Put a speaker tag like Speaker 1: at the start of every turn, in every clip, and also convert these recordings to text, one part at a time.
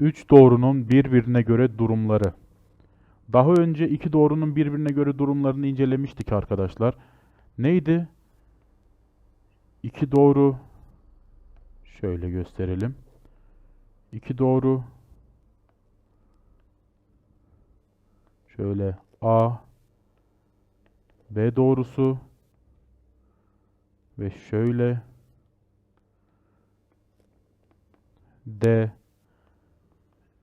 Speaker 1: Üç doğrunun birbirine göre durumları. Daha önce iki doğrunun birbirine göre durumlarını incelemiştik arkadaşlar. Neydi? İki doğru şöyle gösterelim. İki doğru şöyle A B doğrusu ve şöyle D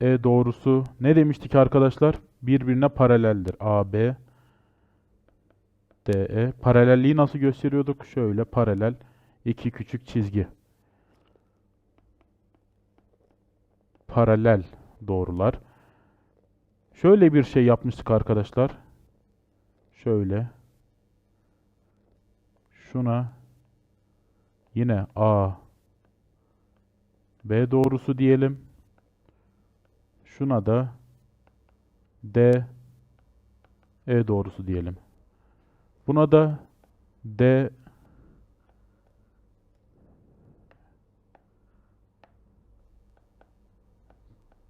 Speaker 1: E doğrusu ne demiştik arkadaşlar? Birbirine paraleldir. A B D E paralelliği nasıl gösteriyorduk? Şöyle paralel iki küçük çizgi. Paralel doğrular. Şöyle bir şey yapmıştık arkadaşlar. Şöyle. Şuna yine A B doğrusu diyelim. Şuna da D E doğrusu diyelim. Buna da D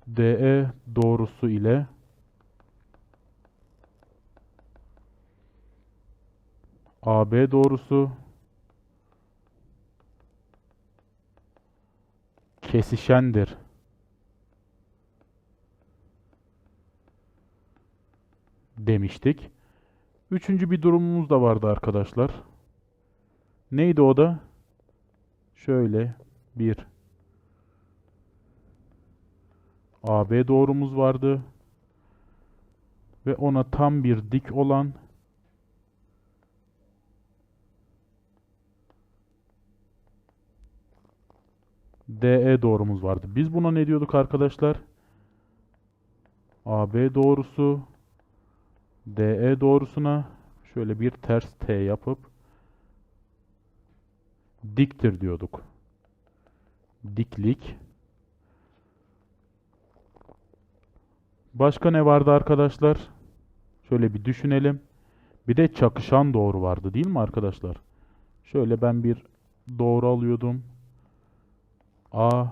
Speaker 1: DE doğrusu ile AB doğrusu kesişendir. Demiştik. Üçüncü bir durumumuz da vardı arkadaşlar. Neydi o da? Şöyle bir AB doğrumuz vardı. Ve ona tam bir dik olan DE doğrumuz vardı. Biz buna ne diyorduk arkadaşlar? AB doğrusu DE doğrusuna şöyle bir ters T yapıp diktir diyorduk. Diklik. Başka ne vardı arkadaşlar? Şöyle bir düşünelim. Bir de çakışan doğru vardı değil mi arkadaşlar? Şöyle ben bir doğru alıyordum. A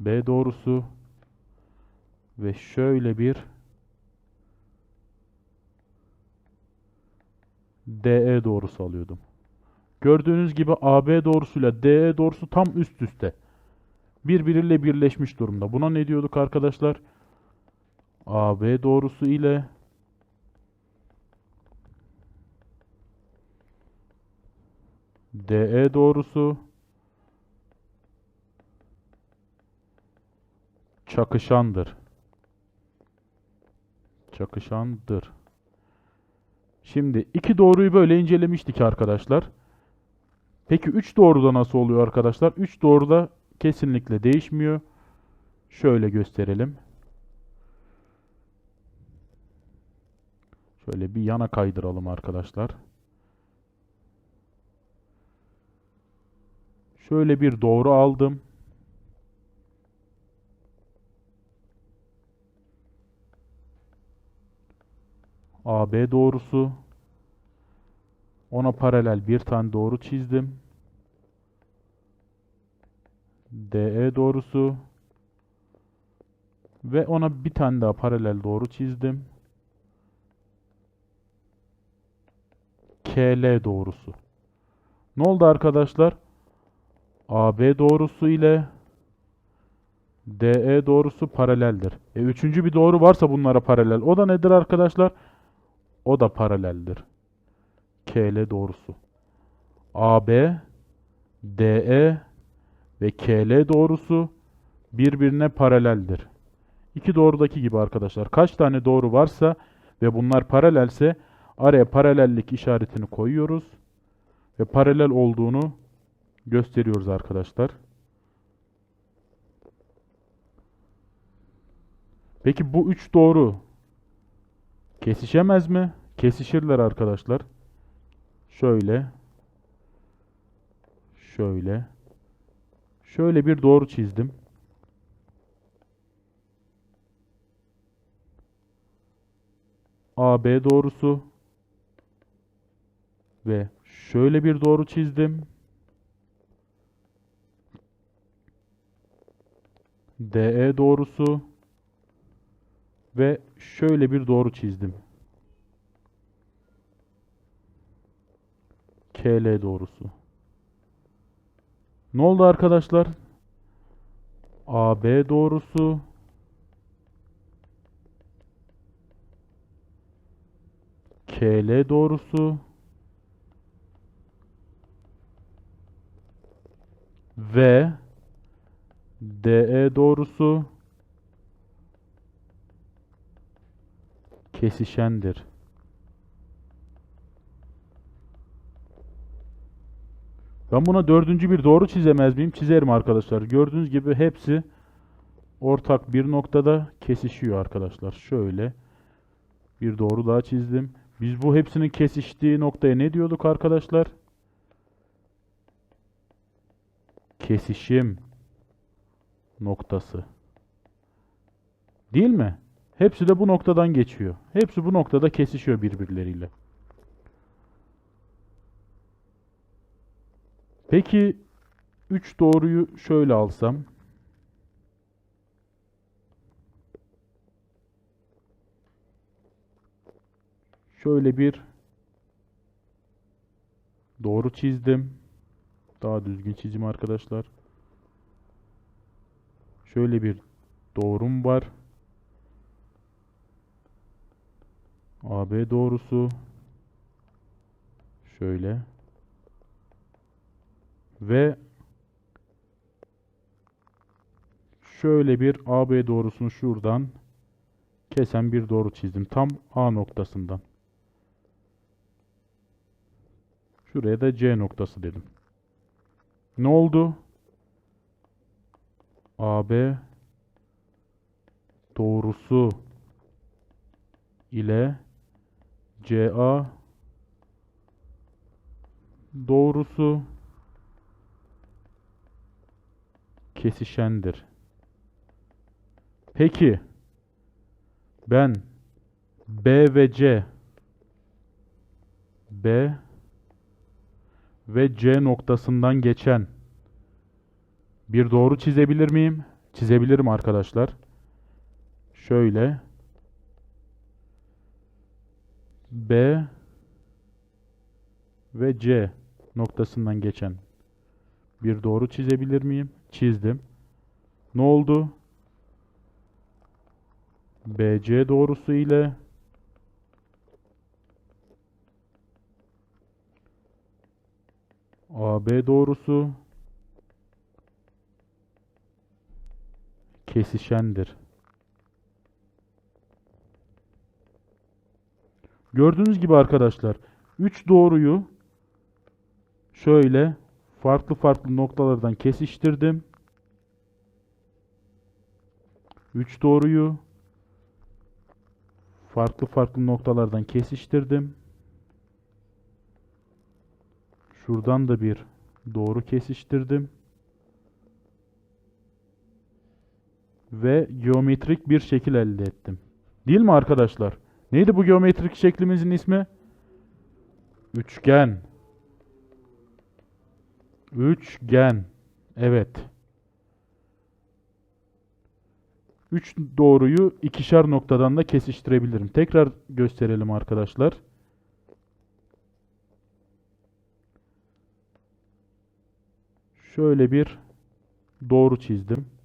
Speaker 1: B doğrusu ve şöyle bir DE doğrusu alıyordum. Gördüğünüz gibi AB doğrusuyla DE doğrusu tam üst üste. Birbiriyle birleşmiş durumda. Buna ne diyorduk arkadaşlar? AB doğrusu ile DE doğrusu çakışandır. Çakışandır. Şimdi iki doğruyu böyle incelemiştik arkadaşlar. Peki üç doğruda nasıl oluyor arkadaşlar? Üç doğruda kesinlikle değişmiyor. Şöyle gösterelim. Şöyle bir yana kaydıralım arkadaşlar. Şöyle bir doğru aldım. AB doğrusu. Ona paralel bir tane doğru çizdim. DE doğrusu. Ve ona bir tane daha paralel doğru çizdim. KL doğrusu. Ne oldu arkadaşlar? AB doğrusu ile DE doğrusu paraleldir. E, üçüncü bir doğru varsa bunlara paralel. O da nedir arkadaşlar? O da paraleldir. KL doğrusu. AB, DE ve KL doğrusu birbirine paraleldir. İki doğrudaki gibi arkadaşlar. Kaç tane doğru varsa ve bunlar paralelse araya paralellik işaretini koyuyoruz ve paralel olduğunu gösteriyoruz arkadaşlar. Peki bu üç doğru kesişemez mi? Kesişirler arkadaşlar. Şöyle. Şöyle. Şöyle bir doğru çizdim. AB doğrusu ve şöyle bir doğru çizdim. DE doğrusu ve şöyle bir doğru çizdim. KL doğrusu. Ne oldu arkadaşlar? AB doğrusu KL doğrusu ve DE doğrusu kesişendir. Ben buna dördüncü bir doğru çizemez miyim? Çizerim arkadaşlar. Gördüğünüz gibi hepsi ortak bir noktada kesişiyor arkadaşlar. Şöyle bir doğru daha çizdim. Biz bu hepsinin kesiştiği noktaya ne diyorduk arkadaşlar? Kesişim noktası. Değil mi? Hepsi de bu noktadan geçiyor. Hepsi bu noktada kesişiyor birbirleriyle. Peki 3 doğruyu şöyle alsam. Şöyle bir doğru çizdim. Daha düzgün çizim arkadaşlar. Şöyle bir doğrum var. AB doğrusu şöyle ve şöyle bir AB doğrusunu şuradan kesen bir doğru çizdim. Tam A noktasından. Şuraya da C noktası dedim. Ne oldu? AB doğrusu ile CA doğrusu kesişendir. Peki ben B ve C B ve C noktasından geçen bir doğru çizebilir miyim? Çizebilirim arkadaşlar. Şöyle B ve C noktasından geçen bir doğru çizebilir miyim? Çizdim. Ne oldu? BC doğrusu ile AB doğrusu kesişendir. Gördüğünüz gibi arkadaşlar 3 doğruyu şöyle farklı farklı noktalardan kesiştirdim. 3 doğruyu farklı farklı noktalardan kesiştirdim. Şuradan da bir doğru kesiştirdim. Ve geometrik bir şekil elde ettim. Değil mi arkadaşlar? Neydi bu geometrik şeklimizin ismi? Üçgen. Üçgen. Evet. Üç doğruyu ikişer noktadan da kesiştirebilirim. Tekrar gösterelim arkadaşlar. Şöyle bir doğru çizdim.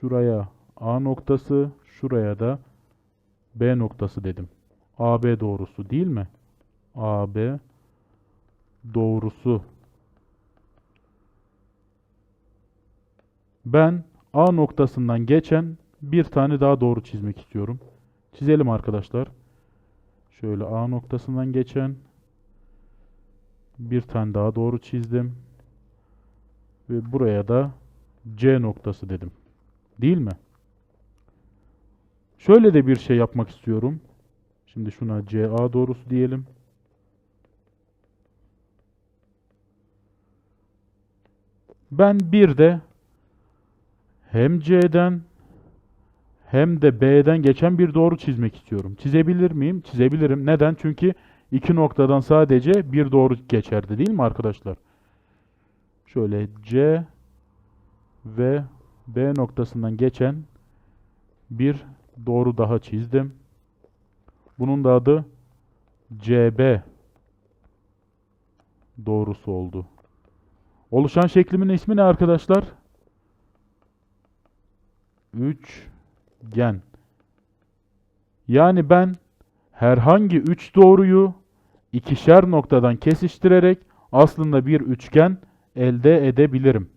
Speaker 1: Şuraya A noktası, şuraya da B noktası dedim. AB doğrusu değil mi? AB doğrusu. Ben A noktasından geçen bir tane daha doğru çizmek istiyorum. Çizelim arkadaşlar. Şöyle A noktasından geçen bir tane daha doğru çizdim. Ve buraya da C noktası dedim. Değil mi? Şöyle de bir şey yapmak istiyorum. Şimdi şuna CA doğrusu diyelim. Ben bir de hem C'den hem de B'den geçen bir doğru çizmek istiyorum. Çizebilir miyim? Çizebilirim. Neden? Çünkü iki noktadan sadece bir doğru geçerdi değil mi arkadaşlar? Şöyle C ve B noktasından geçen bir doğru daha çizdim. Bunun da adı CB doğrusu oldu. Oluşan şeklimin ismi ne arkadaşlar? Üçgen. Yani ben herhangi üç doğruyu ikişer noktadan kesiştirerek aslında bir üçgen elde edebilirim.